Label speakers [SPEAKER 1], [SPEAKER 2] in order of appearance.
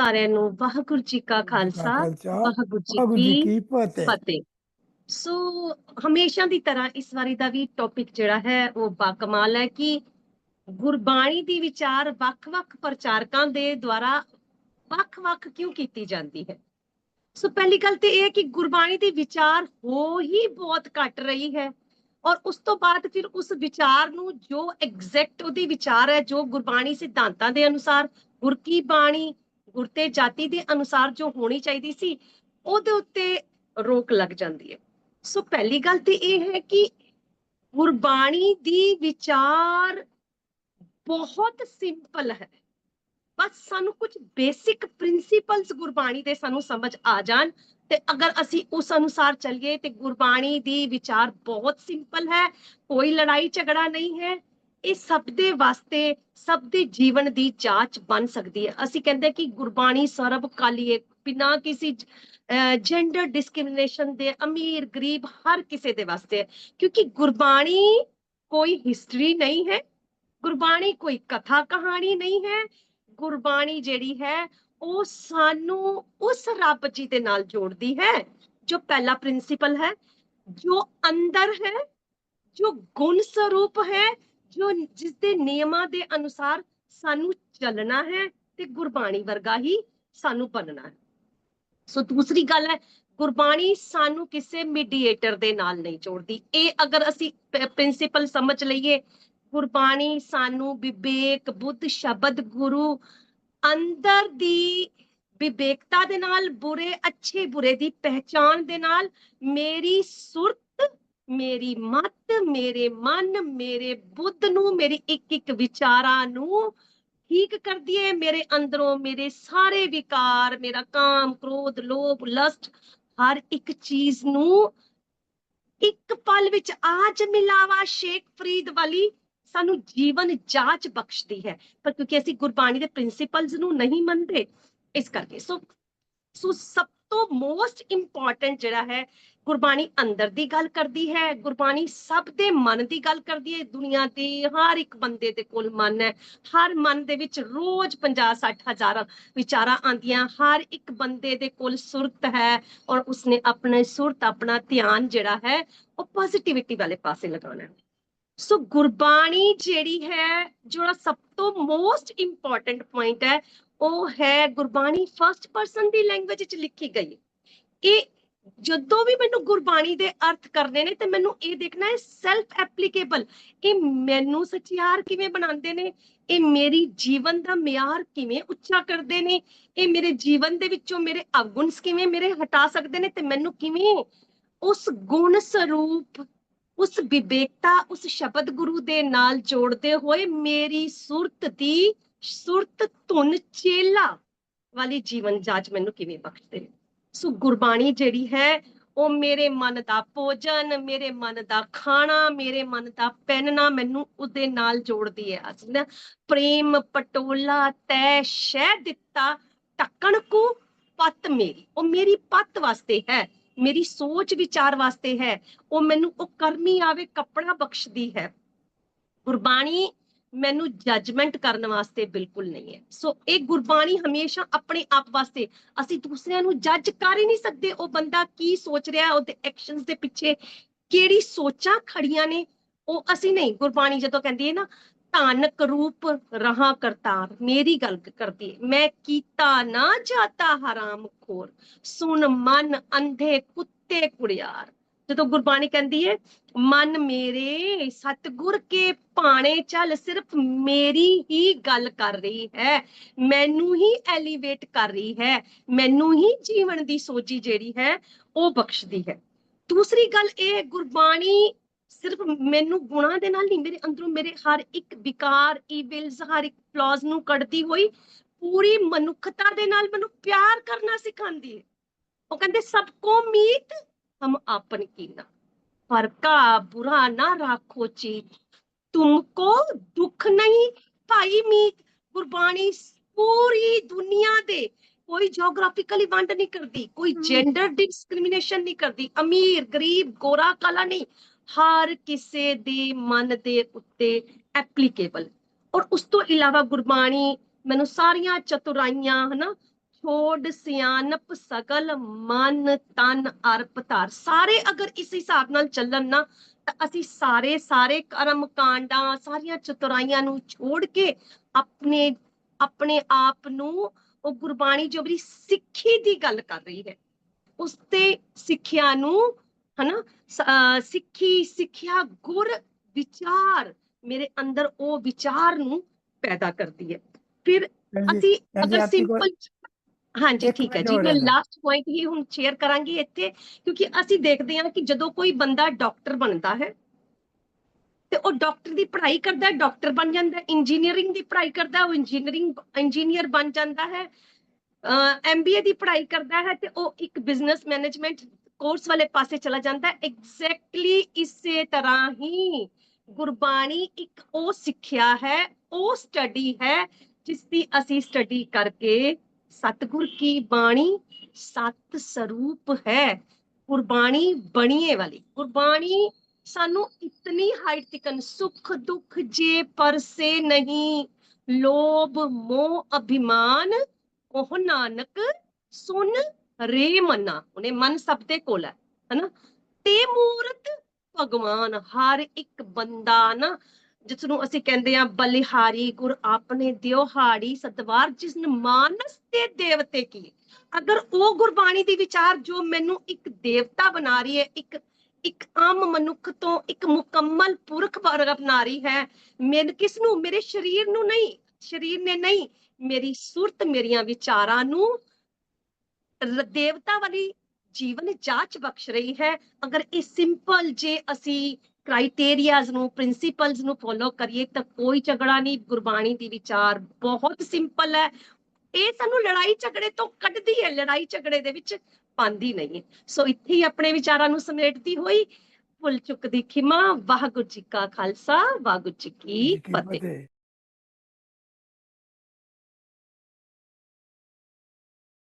[SPEAKER 1] ਸਾਰਿਆਂ ਨੂੰ ਵਾਹਿਗੁਰੂ ਜੀ ਕਾ ਖਾਲਸਾ ਵਾਹਿਗੁਰੂ ਜੀ ਕੀ
[SPEAKER 2] ਫਤਿਹ।
[SPEAKER 1] ਫਤਿਹ। ਸੋ ਹਮੇਸ਼ਾ ਦੀ ਤਰ੍ਹਾਂ ਇਸ ਵਾਰੀ ਦਾ ਵੀ ਟੌਪਿਕ ਜਿਹੜਾ ਹੈ ਉਹ ਬਾਕਮਾਲ ਹੈ ਕਿ ਗੁਰਬਾਣੀ ਦੀ ਵਿਚਾਰ ਵੱਖ-ਵੱਖ ਪ੍ਰਚਾਰਕਾਂ ਦੇ ਦੁਆਰਾ ਵੱਖ-ਵੱਖ ਕਿਉਂ ਕੀਤੀ ਜਾਂਦੀ ਹੈ? ਸੋ ਪਹਿਲੀ ਗੱਲ ਤੇ ਇਹ ਹੈ ਕਿ ਗੁਰਬਾਣੀ ਦੀ ਵਿਚਾਰ ਹੋ ਹੀ ਬਹੁਤ ਘੱਟ ਰਹੀ ਹੈ ਔਰ ਉਸ ਤੋਂ ਬਾਅਦ ਫਿਰ ਉਸ ਵਿਚਾਰ ਨੂੰ ਜੋ ਐਗਜ਼ੈਕਟ ਉਹਦੀ ਵਿਚਾਰ ਹੈ ਜੋ ਗੁਰਬਾਣੀ ਸਿਧਾਂਤਾਂ ਦੇ ਅਨੁਸਾਰ ਗੁਰ ਕੀ ਬਾਣੀ ਗੁਰ ਤੇ ਜਾਤੀ ਦੇ ਅਨੁਸਾਰ ਜੋ ਹੋਣੀ ਚਾਹੀਦੀ ਸੀ, ਉਹਦੇ ਉੱਤੇ ਰੋਕ ਲੱਗ ਜਾਂਦੀ ਹੈ। ਸੋ ਪਹਿਲੀ ਗੱਲ ਤੇ ਇਹ ਹੈ ਕਿ ਗੁਰਬਾਣੀ ਦੀ ਵਿਚਾਰ ਬਹੁਤ ਸਿੰਪਲ ਹੈ। ਬਸ ਸਾਨੂੰ ਕੁਝ ਬੇਸਿਕ ਪ੍ਰਿੰਸੀਪਲਸ ਗੁਰਬਾਣੀ ਦੇ ਸਾਨੂੰ ਸਮਝ ਆ ਜਾਣ ਤੇ ਅਗਰ ਅਸੀਂ ਉਸ ਅਨੁਸਾਰ ਚੱਲੀਏ ਤੇ ਗੁਰਬਾਣੀ ਦੀ ਵਿਚਾਰ ਬਹੁਤ ਸਿੰਪਲ ਹੈ, ਕੋਈ ਲੜਾਈ ਝਗੜਾ ਨਹੀਂ ਹੈ। ਇਹ ਸਭ ਦੇ ਵਾਸਤੇ ਸਭ ਦੇ ਜੀਵਨ ਦੀ ਜਾਂਚ ਬਣ ਸਕਦੀ ਹੈ। ਅਸੀਂ ਕਹਿੰਦੇ ਕਿ ਗੁਰਬਾਣੀ ਸਰਬ ਕਾਲੀਏ ਬਿਨਾਂ ਕਿਸੇ ਜੈਂਡਰ ਡਿਸਕ੍ਰਿਮੀਨੇਸ਼ਨ ਦੇ ਅਮੀਰ, ਗਰੀਬ ਹਰ ਕਿਸੇ ਦੇ ਵਾਸਤੇ ਕਿਉਂਕਿ ਗੁਰਬਾਣੀ ਕੋਈ ਹਿਸਟਰੀ ਨਹੀਂ ਹੈ, ਗੁਰਬਾਣੀ ਕੋਈ ਕਥਾ ਕਹਾਣੀ ਨਹੀਂ ਹੈ, ਗੁਰਬਾਣੀ ਜਿਹੜੀ ਹੈ, ਉਹ ਸਾਨੂੰ ਉਸ ਰੱਬ ਜੀ ਦੇ ਨਾਲ ਜੋੜਦੀ ਹੈ, ਜੋ ਪਹਿਲਾ ਪ੍ਰਿੰਸੀਪਲ ਹੈ, ਜੋ ਅੰਦਰ ਹੈ, ਜੋ ਗੁਣ ਸਰੂਪ ਹੈ ਜੋ ਜਿਸ ਦੇ ਨਿਯਮਾਂ ਦੇ ਅਨੁਸਾਰ ਸਾਨੂੰ ਚੱਲਣਾ ਹੈ ਤੇ ਗੁਰਬਾਣੀ ਵਰਗਾ ਹੀ ਸਾਨੂੰ ਬਣਨਾ ਹੈ। ਸੋ ਦੂਸਰੀ ਗੱਲ ਹੈ, ਗੁਰਬਾਣੀ ਸਾਨੂੰ ਕਿਸੇ ਮੀਡੀਏਟਰ ਦੇ ਨਾਲ ਨਹੀਂ ਜੋੜਦੀ। ਇਹ ਅਗਰ ਅਸੀਂ ਪ੍ਰਿੰਸੀਪਲ ਸਮਝ ਲਈਏ, ਗੁਰਬਾਣੀ ਸਾਨੂੰ ਵਿਵੇਕ, ਬੁੱਧ, ਸ਼ਬਦ, ਗੁਰੂ ਅੰਦਰ ਦੀ ਵਿਵੇਕਤਾ ਦੇ ਨਾਲ, ਬੁਰੇ, ਅੱਛੇ, ਬੁਰੇ ਦੀ ਪਹਿਚਾਨ ਦੇ ਨਾਲ, ਮੇਰੀ ਸੁਰਤ ਮੇਰੀ ਮਤ, ਮੇਰੇ ਮਨ, ਮੇਰੇ ਬੁੱਧ ਨੂੰ, ਮੇਰੀ ਇੱਕ ਇੱਕ ਵਿਚਾਰਾਂ ਨੂੰ ਠੀਕ ਕਰਦੀ ਹੈ ਮੇਰੇ ਅੰਦਰੋਂ ਮੇਰੇ ਸਾਰੇ ਵਿਕਾਰ, ਮੇਰਾ ਕਾਮ, ਕ੍ਰੋਧ, ਲੋਭ, ਲਸਟ, ਹਰ ਇੱਕ ਚੀਜ਼ ਨੂੰ ਇੱਕ ਪਲ ਵਿੱਚ ਆਜ ਮਿਲਾਵਾ ਸ਼ੇਖ ਫਰੀਦ ਵਾਲੀ ਸਾਨੂੰ ਜੀਵਨ ਜਾਚ ਬਖਸ਼ਦੀ ਹੈ। ਪਰ ਕਿਉਂਕਿ ਅਸੀਂ ਗੁਰਬਾਣੀ ਦੇ ਪ੍ਰਿੰਸੀਪਲਸ ਨੂੰ ਨਹੀਂ ਮੰਨਦੇ, ਇਸ ਕਰਕੇ। ਸੋ ਸੋ ਸਭ ਤੋਂ ਮੋਸਟ ਇੰਪੋਰਟੈਂਟ ਜਿਹੜਾ ਹੈ, ਗੁਰਬਾਣੀ ਅੰਦਰ ਦੀ ਗੱਲ ਕਰਦੀ ਹੈ, ਗੁਰਬਾਣੀ ਸਭ ਦੇ ਮਨ ਦੀ ਗੱਲ ਕਰਦੀ ਹੈ ਦੁਨੀਆ ਦੇ ਹਰ ਇੱਕ ਬੰਦੇ ਦੇ ਕੋਲ ਮਨ ਹੈ, ਹਰ ਮਨ ਦੇ ਵਿੱਚ ਰੋਜ਼ 50 60 ਹਜ਼ਾਰ ਵਿਚਾਰਾਂ ਆਂਦੀਆਂ ਹਰ ਇੱਕ ਬੰਦੇ ਦੇ ਕੋਲ ਸੁਰਤ ਹੈ ਔਰ ਉਸਨੇ ਆਪਣੇ ਸੁਰਤ, ਆਪਣਾ ਧਿਆਨ ਜਿਹੜਾ ਹੈ, ਉਹ ਪੋਜ਼ਿਟਿਵਿਟੀ ਵਾਲੇ ਪਾਸੇ ਲਗਾਉਣਾ ਹੈ। ਸੋ ਗੁਰਬਾਣੀ ਜਿਹੜੀ ਹੈ, ਜਿਹੜਾ ਸਭ ਤੋਂ ਮੋਸਟ ਇੰਪੋਰਟੈਂਟ ਪੁਆਇੰਟ ਹੈ ਉਹ ਹੈ ਗੁਰਬਾਣੀ ਫਰਸਟ ਪਰਸਨ ਦੀ ਲੈਂਗੁਏਜ ਵਿੱਚ ਲਿਖੀ ਗਈ ਇਹ ਜਦੋਂ ਵੀ ਮੈਨੂੰ ਗੁਰਬਾਣੀ ਦੇ ਅਰਥ ਕਰਨੇ ਨੇ ਤੇ ਮੈਨੂੰ ਇਹ ਦੇਖਣਾ ਹੈ ਸੈਲਫ ਐਪਲੀਕੇਬਲ ਇਹ ਮੈਨੂੰ ਸਚਿਆਰ ਕਿਵੇਂ ਬਣਾਉਂਦੇ ਨੇ, ਇਹ ਮੇਰੀ ਜੀਵਨ ਦਾ ਮਿਆਰ ਕਿਵੇਂ ਉੱਚਾ ਕਰਦੇ ਨੇ, ਇਹ ਮੇਰੇ ਜੀਵਨ ਦੇ ਵਿੱਚੋਂ ਮੇਰੇ ਅਵਗੁਣਸ ਕਿਵੇਂ ਮੇਰੇ ਹਟਾ ਸਕਦੇ ਨੇ ਤੇ ਮੈਨੂੰ ਕਿਵੇਂ ਉਸ ਗੁਣ ਸਰੂਪ, ਉਸ ਵਿਵੇਕਤਾ, ਉਸ ਸ਼ਬਦ ਗੁਰੂ ਦੇ ਨਾਲ ਜੋੜਦੇ ਹੋਏ ਮੇਰੀ ਸੁਰਤ ਦੀ ਸੁਰਤ ਧੁਨ ਚੇਲਾ ਵਾਲੀ ਜੀਵਨ ਜਾਚ ਮੈਨੂੰ ਕਿਵੇਂ ਬਖਸ਼ਦੇ ਸੋ ਗੁਰਬਾਣੀ ਜਿਹੜੀ ਹੈ, ਉਹ ਮੇਰੇ ਮਨ ਦਾ ਭੋਜਨ, ਮੇਰੇ ਮਨ ਦਾ ਖਾਣਾ, ਮੇਰੇ ਮਨ ਦਾ ਪਹਿਨਣਾ ਮੈਨੂੰ ਉਹਦੇ ਨਾਲ ਜੋੜਦੀ ਹੈ। ਅਸੀਂ ਨਾ ਪ੍ਰੇਮ ਪਟੋਲਾ ਤੈ ਸ਼ਹਿ ਦਿੱਤਾ ਟੱਕਣ ਕੋ ਪੱਤ ਮੇਰੀ। ਉਹ ਮੇਰੀ ਪੱਤ ਵਾਸਤੇ ਹੈ, ਮੇਰੀ ਸੋਚ ਵਿਚਾਰ ਵਾਸਤੇ ਹੈ। ਉਹ ਮੈਨੂੰ ਉਹ ਕਰਮੀ ਆਵੇ ਕੱਪੜਾ ਬਖਸ਼ਦੀ ਹੈ। ਗੁਰਬਾਣੀ ਮੈਨੂੰ ਜੱਜਮੈਂਟ ਕਰਨ ਵਾਸਤੇ ਬਿਲਕੁਲ ਨਹੀਂ ਹੈ। ਸੋ ਇਹ ਗੁਰਬਾਣੀ ਹਮੇਸ਼ਾ ਆਪਣੇ ਆਪ ਵਾਸਤੇ। ਅਸੀਂ ਦੂਸਰਿਆਂ ਨੂੰ ਜੱਜ ਕਰ ਹੀ ਨਹੀਂ ਸਕਦੇ। ਉਹ ਬੰਦਾ ਕੀ ਸੋਚ ਰਿਹਾ ਉਹਦੇ ਐਕਸ਼ਨਸ ਦੇ ਪਿੱਛੇ ਕਿਹੜੀ ਸੋਚਾਂ ਖੜੀਆਂ ਨੇ, ਉਹ ਅਸੀਂ ਨਹੀਂ। ਗੁਰਬਾਣੀ ਜਦੋਂ ਕਹਿੰਦੀ ਹੈ ਨਾ, ਧਾਨਕ ਰੂਪ ਰਹਾ ਕਰਤਾਰ। ਮੇਰੀ ਗੱਲ ਕਰਦੀ ਮੈਂ ਕੀਤਾ ਨਾ ਜਾਤਾ ਹਰਾਮ ਖੋਰ। ਸੁਣ ਮਨ ਅੰਧੇ ਕੁੱਤੇ ਕੁੜਿਆਰ। ਜਦੋਂ ਗੁਰਬਾਣੀ ਕਹਿੰਦੀ ਹੈ ਮਨ ਮੇਰੇ ਸਤਗੁਰ ਕੇ ਪਾਣੇ ਚੱਲ ਸਿਰਫ ਮੇਰੀ ਹੀ ਗੱਲ ਕਰ ਰਹੀ ਹੈ, ਮੈਨੂੰ ਹੀ ਐਲੀਵੇਟ ਕਰ ਰਹੀ ਹੈ, ਮੈਨੂੰ ਹੀ ਜੀਵਨ ਦੀ ਸੋਝੀ ਜਿਹੜੀ ਹੈ, ਉਹ ਬਖਸ਼ਦੀ ਹੈ। ਦੂਸਰੀ ਗੱਲ ਇਹ ਗੁਰਬਾਣੀ ਸਿਰਫ ਮੈਨੂੰ ਗੁਣਾ ਦੇ ਨਾਲ ਨਹੀਂ, ਮੇਰੇ ਅੰਦਰੋਂ ਮੇਰੇ ਹਰ ਇੱਕ ਵਿਕਾਰ ਈਵਿਲਸ ਹਰ ਇੱਕ ਫਲॉज ਨੂੰ ਕੱਢਦੀ ਹੋਈ, ਪੂਰੀ ਮਨੁੱਖਤਾ ਦੇ ਨਾਲ ਮੈਨੂੰ ਪਿਆਰ ਕਰਨਾ ਸਿਖਾਉਂਦੀ ਹੈ। ਉਹ ਕਹਿੰਦੇ, ਸਭ ਕੋ ਮੀਤ ਹਮ ਆਪਨ ਕੀਨਾ। ਪਰ ਕਾ ਬੁਰਾ ਨਾ ਰਾਖੋ ਚੀਤ ਤੁਮਕੋ ਦੁੱਖ ਨਹੀਂ ਭਾਈ ਮੀਤ। ਗੁਰਬਾਣੀ ਪੂਰੀ ਦੁਨੀਆ ਦੇ। ਕੋਈ ਜੀਓਗ੍ਰਾਫਿਕਲੀ ਵੰਡ ਨਹੀਂ ਕਰਦੀ। ਕੋਈ ਜੈਂਡਰ ਡਿਸਕ੍ਰਿਮੀਨੇਸ਼ਨ ਨਹੀਂ ਕਰਦੀ। ਅਮੀਰ ਗਰੀਬ ਗੋਰਾ ਕਾਲਾ ਨਹੀਂ। ਹਰ ਕਿਸੇ ਦੇ ਮਨ ਦੇ ਉੱਤੇ ਐਪਲੀਕੇਬਲ ਔਰ ਉਸ ਤੋਂ ਇਲਾਵਾ ਗੁਰਬਾਣੀ ਮੈਨੂੰ ਸਾਰੀਆਂ ਚਤੁਰਾਈਆਂ ਹਨਾ ਛੋੜ ਸਿਆਨਪ ਸਗਲ ਮਨ ਤਨ ਅਰਪ ਧਾਰ। ਸਾਰੇ ਅਗਰ ਇਸ ਹਿਸਾਬ ਨਾਲ ਚੱਲਣ ਨਾ ਤਾਂ ਅਸੀਂ ਸਾਰੇ ਸਾਰੇ ਕਰਮ ਕਾਂਡਾਂ ਸਾਰੀਆਂ ਚਤੁਰਾਈਆਂ ਨੂੰ ਛੋੜ ਕੇ ਆਪਣੇ ਆਪਣੇ ਆਪ ਨੂੰ ਉਹ ਗੁਰਬਾਣੀ ਜੋ ਵੀ ਸਿੱਖੀ ਦੀ ਗੱਲ ਕਰ ਰਹੀ ਹੈ ਉਸ ਤੇ ਸਿੱਖਿਆ ਨੂੰ ਹਨਾ ਸਿੱਖੀ ਸਿੱਖਿਆ ਗੁਰ ਵਿਚਾਰ ਮੇਰੇ ਅੰਦਰ ਉਹ ਵਿਚਾਰ ਨੂੰ ਪੈਦਾ ਕਰਦੀ ਹੈ। ਫਿਰ ਅਸੀਂ ਅਗਰ ਸਿੰਪਲ ਹਾਂਜੀ ਠੀਕ ਹੈ ਜੀ ਮੈਂ। ਲਾਸਟ ਪੁਆਇੰਟ ਹੀ ਹੁਣ ਸ਼ੇਅਰ ਕਰਾਂਗੀ ਇੱਥੇ ਕਿਉਂਕਿ ਅਸੀਂ ਦੇਖਦੇ ਹਾਂ ਕਿ ਜਦੋਂ ਕੋਈ ਬੰਦਾ ਡਾਕਟਰ ਬਣਦਾ ਹੈ ਤੇ ਉਹ ਡਾਕਟਰ ਦੀ ਪੜ੍ਹਾਈ ਕਰਦਾ ਹੈ ਡਾਕਟਰ ਬਣ ਜਾਂਦਾ ਇੰਜੀਨੀਅਰਿੰਗ ਦੀ ਪੜ੍ਹਾਈ ਕਰਦਾ ਉਹ ਇੰਜੀਨੀਅਰਿੰਗ ਇੰਜੀਨੀਅਰ ਬਣ ਜਾਂਦਾ ਹੈ ਐਮਬੀਏ ਦੀ ਪੜ੍ਹਾਈ ਕਰਦਾ ਹੈ ਤੇ ਉਹ ਇੱਕ ਬਿਜ਼ਨਸ ਮੈਨੇਜਮੈਂਟ ਕੋਰਸ ਵਾਲੇ ਪਾਸੇ ਚਲਾ ਜਾਂਦਾ ਐਗਜ਼ੈਕਟਲੀ ਇਸੇ ਤਰ੍ਹਾਂ ਹੀ ਗੁਰਬਾਣੀ ਇੱਕ ਉਹ ਸਿੱਖਿਆ ਹੈ ਉਹ ਸਟੱਡੀ ਹੈ ਜਿਸ ਦੀ ਅਸੀਂ ਸਟੱਡੀ ਕਰਕੇ ਸਤਿਗੁਰ ਕੀ ਬਾਣੀ ਸਤ ਸਰੂਪ ਹੈ? ਗੁਰਬਾਣੀ ਬਣੀਏ ਵਾਲੀ। ਗੁਰਬਾਣੀ ਸਾਨੂੰ ਇਤਨੀ ਹਾਈਟ ਤਿਕਨ ਸੁਖ ਦੁੱਖ ਜੇ ਪਰਸੇ ਨਹੀਂ, ਲੋਭ ਮੋਹ ਅਭਿਮਾਨ ਉਹ ਨਾਨਕ ਸੁਨ ਰੇ ਮਨਾ। ਉਹਨੇ ਮਨ ਸਭ ਦੇ ਕੋਲ ਹੈ, ਹਨਾ? ਤੇ ਮੂਰਤ ਭਗਵਾਨ, ਹਰ ਇੱਕ ਬੰਦਾ ਨਾ ਜਿਸ ਨੂੰ ਅਸੀਂ ਕਹਿੰਦੇ ਆ ਬਲਿਹਾਰੀ ਗੁਰ, ਆਪਣੇ ਦਿਉਹਾੜੀ ਸਤਵਾਰ ਜਿਸ ਮਾਨਸ ਤੇ ਦੇਵਤੇ ਕੀ? ਅਗਰ ਉਹ ਗੁਰਬਾਣੀ ਦੀ ਵਿਚਾਰ ਜੋ ਮੈਨੂੰ ਇੱਕ ਦੇਵਤਾ ਬਣਾ ਰਹੀ ਹੈ, ਇੱਕ ਇੱਕ ਆਮ ਮਨੁੱਖ ਤੋਂ ਇੱਕ ਮੁਕੰਮਲ ਪੁਰਖ ਵਰਗਾ ਬਣਾ ਰਹੀ ਹੈ ਮੈਨੂੰ ਕਿਸ ਨੂੰ? ਮੇਰੇ ਸਰੀਰ ਨੂੰ ਨਹੀਂ। ਸਰੀਰ ਨੇ ਨਹੀਂ, ਮੇਰੀ ਸੁਰਤ ਮੇਰੀਆਂ ਵਿਚਾਰਾਂ ਨੂੰ ਦੇਵਤਾ ਵਾਲੀ ਜੀਵਨ ਜਾਚ ਬਖਸ਼ ਰਹੀ ਹੈ। ਅਗਰ ਇਹ ਸਿੰਪਲ ਜੇ ਅਸੀਂ ਕ੍ਰਾਈਟੇਰੀਆਜ਼ ਨੂੰ ਪ੍ਰਿੰਸੀਪਲਸ ਨੂੰ ਫੋਲੋ ਕਰੀਏ ਤਾਂ ਕੋਈ ਝਗੜਾ ਨਹੀਂ ਗੁਰਬਾਣੀ ਦੀ ਵਿਚਾਰ ਬਹੁਤ ਸਿੰਪਲ ਹੈ। ਇਹ ਸਾਨੂੰ ਲੜਾਈ ਝਗੜੇ ਤੋਂ ਕੱਢਦੀ ਹੈ ਲੜਾਈ ਝਗੜੇ ਦੇ ਵਿੱਚ ਪਾਉਂਦੀ ਨਹੀਂ ਹੈ। ਸੋ ਇੱਥੇ ਹੀ ਆਪਣੇ ਵਿਚਾਰਾਂ ਨੂੰ ਸਮੇਟਦੀ ਹੋਈ ਭੁੱਲ ਚੁੱਕ ਦੀ ਖਿਮਾ ਵਾਹਿਗੁਰੂ ਜੀ ਕਾ ਖਾਲਸਾ ਵਾਹਿਗੁਰੂ ਜੀ ਕੀ
[SPEAKER 2] ਫਤਿਹ।